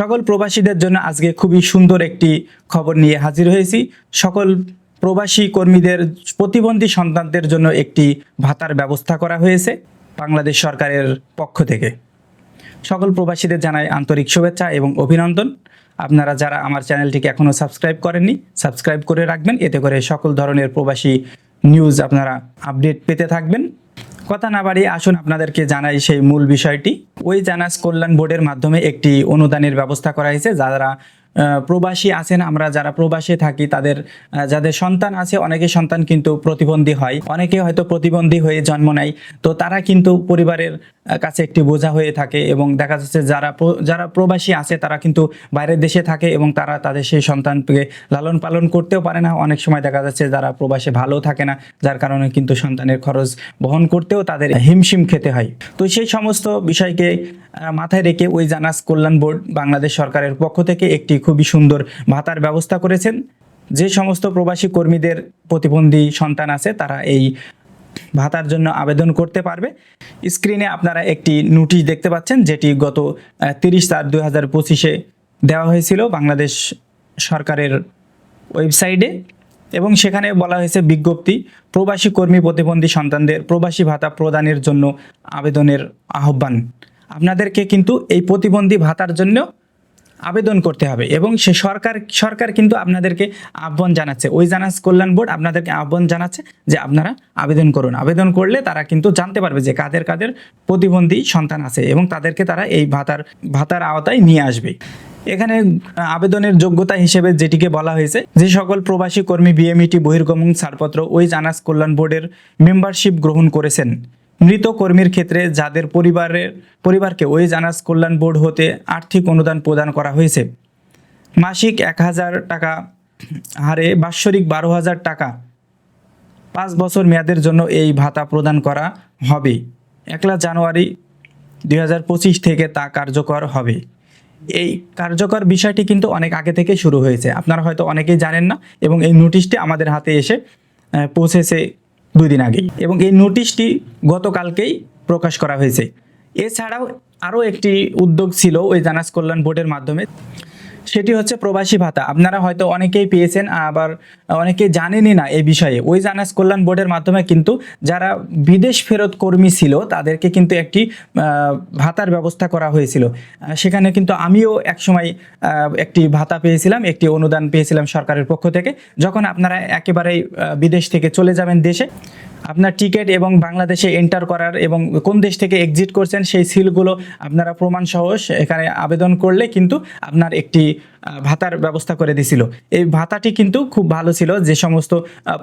সকল প্রবাসীদের জন্য আজকে খুবই সুন্দর একটি খবর নিয়ে হাজির হয়েছি। সকল প্রবাসী কর্মীদের, প্রতিবন্ধী সন্তানদের জন্য একটি ভাতার ব্যবস্থা করা হয়েছে বাংলাদেশ সরকারের পক্ষ থেকে। সকল প্রবাসীদের জানাই আন্তরিক শুভেচ্ছা এবং অভিনন্দন। আপনারা যারা আমার চ্যানেলটিকে এখনও সাবস্ক্রাইব করেননি, সাবস্ক্রাইব করে রাখবেন। এতে করে সকল ধরনের প্রবাসী নিউজ আপনারা আপডেট পেতে থাকবেন। কথা না বাড়িয়ে আসুন আপনাদেরকে জানাই সেই মূল বিষয়টি। ওই জানাস কল্যাণ বোর্ডের মাধ্যমে একটি অনুদানের ব্যবস্থা করা হয়েছে, যারা প্রবাসী আছেন, আমরা যারা প্রবাসে থাকি, তাদের যাদের সন্তান আছে, অনেকে সন্তান কিন্তু প্রতিবন্ধী হয়। অনেকে হয়তো প্রতিবন্ধী হয়ে জন্ম নেয়। তো তারা কিন্তু পরিবারের কাছে একটি বোঝা হয়ে থাকে এবং দেখা যাচ্ছে যারা যারা প্রবাসী আছে, তারা কিন্তু বাইরের দেশে থাকে এবং তারা তাদের সেই সন্তানকে লালন পালন করতেও পারে না। অনেক সময় দেখা যাচ্ছে যারা প্রবাসে ভালো থাকে না, যার কারণে কিন্তু সন্তানের খরচ বহন করতেও তাদের হিমশিম খেতে হয়। তো সেই সমস্ত বিষয়কে মাথায় রেখে ওই জানাস কল্যাণ বোর্ড বাংলাদেশ সরকারের পক্ষ থেকে একটি খুবই সুন্দর ভাতার ব্যবস্থা করেছেন। যে সমস্ত প্রবাসী কর্মীদের প্রতিবন্ধী সন্তান আছে, তারা এই ভাতার জন্য আবেদন করতে পারবে। স্ক্রিনে আপনারা একটি নোটিশ দেখতে পাচ্ছেন, যেটি গত তিরিশ চার দুই হাজার পঁচিশে দেওয়া হয়েছিল বাংলাদেশ সরকারের ওয়েবসাইটে এবং সেখানে বলা হয়েছে বিজ্ঞপ্তি, প্রবাসী কর্মী প্রতিবন্ধী সন্তানদের প্রবাসী ভাতা প্রদানের জন্য আবেদনের আহ্বান। আপনাদেরকে কিন্তু এই প্রতিবন্ধী ভাতার জন্য আবেদন করতে হবে এবং সে সরকার সরকার কিন্তু আপনাদেরকে আহ্বান জানাচ্ছে। ওই জানাস কল্যাণ বোর্ড আপনাদেরকে আহ্বান জানাচ্ছে যে আপনারা আবেদন করুন। আবেদন করলে তারা কিন্তু জানতে পারবে যে কাদের কাদের প্রতিবন্ধী সন্তান আছে এবং তাদেরকে তারা এই ভাতার ভাতার আওতায় নিয়ে আসবে। এখানে আবেদনের যোগ্যতা হিসেবে যেটিকে বলা হয়েছে, যে সকল প্রবাসী কর্মী, বিএমইটি, বহির্গমন ছাড়পত্র ওই জানাস কল্যাণ বোর্ডের মেম্বারশিপ গ্রহণ করেছেন। মৃত কর্মীর ক্ষেত্রে যাদের পরিবারের, পরিবারকে ওই জানাস কল্যাণ বোর্ড হতে আর্থিক অনুদান প্রদান করা হয়েছে। মাসিক এক হাজার টাকা হারে বাৎসরিক বারো হাজার টাকা। পাঁচ বছর মেয়াদের জন্য এই ভাতা প্রদান করা হবে। একলা জানুয়ারি দু হাজার পঁচিশ থেকে তা কার্যকর হবে। এই কার্যকর বিষয়টি কিন্তু অনেক আগে থেকে শুরু হয়েছে। আপনারা হয়তো অনেকেই জানেন না এবং এই নোটিশটি আমাদের হাতে এসে পৌঁছেছে দুই দিন আগেই। এবং এই নোটিশটি গতকালকেই প্রকাশ করা হয়েছে। এছাড়াও আরও একটি উদ্যোগ ছিল ওই জানাজ কল্যাণ বোর্ডের মাধ্যমে। সেটি হচ্ছে প্রবাসী ভাতা। আপনারা হয়তো অনেকেই পেয়েছেন, আবার অনেকেই জানেনই না এই বিষয়ে। ওই জানাস কল্যাণ বোর্ডের মাধ্যমে কিন্তু যারা বিদেশ ফেরত কর্মী ছিল, তাদেরকে কিন্তু একটি ভাতার ব্যবস্থা করা হয়েছিল। সেখানে কিন্তু আমিও একসময় একটি ভাতা পেয়েছিলাম, একটি অনুদান পেয়েছিলাম সরকারের পক্ষ থেকে। যখন আপনারা একেবারেই বিদেশ থেকে চলে যাবেন দেশে আপনার টিকিট এবং বাংলাদেশে এন্টার করার এবং কোন দেশ থেকে এক্সিট করছেন সেই সিলগুলো আপনারা প্রমাণ সহ এখানে আবেদন করলে কিন্তু আপনার একটি ভাতার ব্যবস্থা করে দিছিল। এই ভাতাটি কিন্তু খুব ভালো ছিল, যে সমস্ত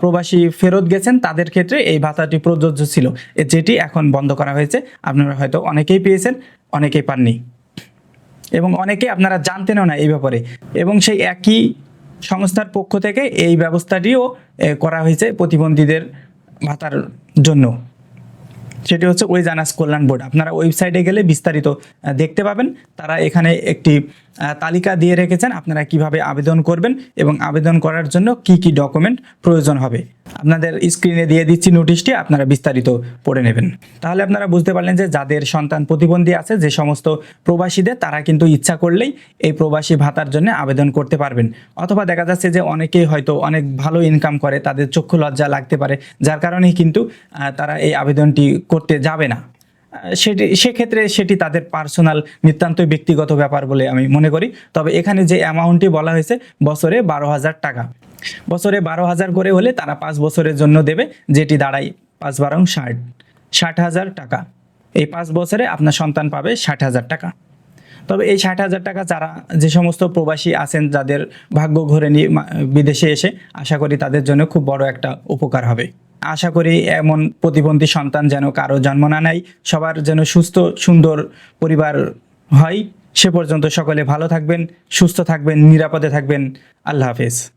প্রবাসী ফেরত গেছেন তাদের ক্ষেত্রে এই ভাতাটি প্রযোজ্য ছিল। যেটি এখন বন্ধ করা হয়েছে। আপনারা হয়তো অনেকেই পেয়েছেন, অনেকেই পাননি। এবং অনেকে আপনারা জানতেনও না এই ব্যাপারে। এবং সেই একই সংস্থার পক্ষ থেকে এই ব্যবস্থাটিও করা হয়েছে প্রতিবন্ধীদের ভাতার জন্য। সেটি হচ্ছে ওই জানাস কল্যাণ বোর্ড। আপনারা ওয়েবসাইটে গেলে বিস্তারিত দেখতে পাবেন। তারা এখানে একটি তালিকা দিয়ে রেখেছেন আপনারা কীভাবে আবেদন করবেন এবং আবেদন করার জন্য কি কি ডকুমেন্ট প্রয়োজন হবে। আপনাদের স্ক্রিনে দিয়ে দিচ্ছি নোটিশটি আপনারা বিস্তারিত পড়ে নেবেন। তাহলে আপনারা বুঝতে পারলেন যে যাদের সন্তান প্রতিবন্ধী আছে, যে সমস্ত প্রবাসীদের, তারা কিন্তু ইচ্ছা করলেই এই প্রবাসী ভাতার জন্য আবেদন করতে পারবেন। অথবা দেখা যাচ্ছে যে অনেকেই হয়তো অনেক ভালো ইনকাম করে, তাদের চক্ষু লজ্জা লাগতে পারে, যার কারণেই কিন্তু তারা এই আবেদনটি করতে যাবে না। সেটি, সেক্ষেত্রে সেটি তাদের পার্সোনাল নিতান্তই ব্যক্তিগত ব্যাপার বলে আমি মনে করি। তবে এখানে যে অ্যামাউন্টটি বলা হয়েছে, বছরে বারো হাজার টাকা। বছরে বারো হাজার করে হলে তারা পাঁচ বছরের জন্য দেবে, যেটি দাঁড়ায় পাঁচ বারং ষাট ষাট হাজার টাকা। এই পাঁচ বছরে আপনার সন্তান পাবে ষাট হাজার টাকা। তবে এই ষাট হাজার টাকা যারা যে সমস্ত প্রবাসী আছেন, যাদের ভাগ্য ঘরে নিয়ে বিদেশে এসে, আশা করি তাদের জন্য খুব বড় একটা উপকার হবে। আশা করি এমন প্রতিবন্ধী সন্তান যেন কারও জন্ম না নেয়, সবার যেন সুস্থ, সুন্দর পরিবার হয়, সে পর্যন্ত সকলে ভালো থাকবেন, সুস্থ থাকবেন, নিরাপদে থাকবেন। আল্লাহ হাফেজ।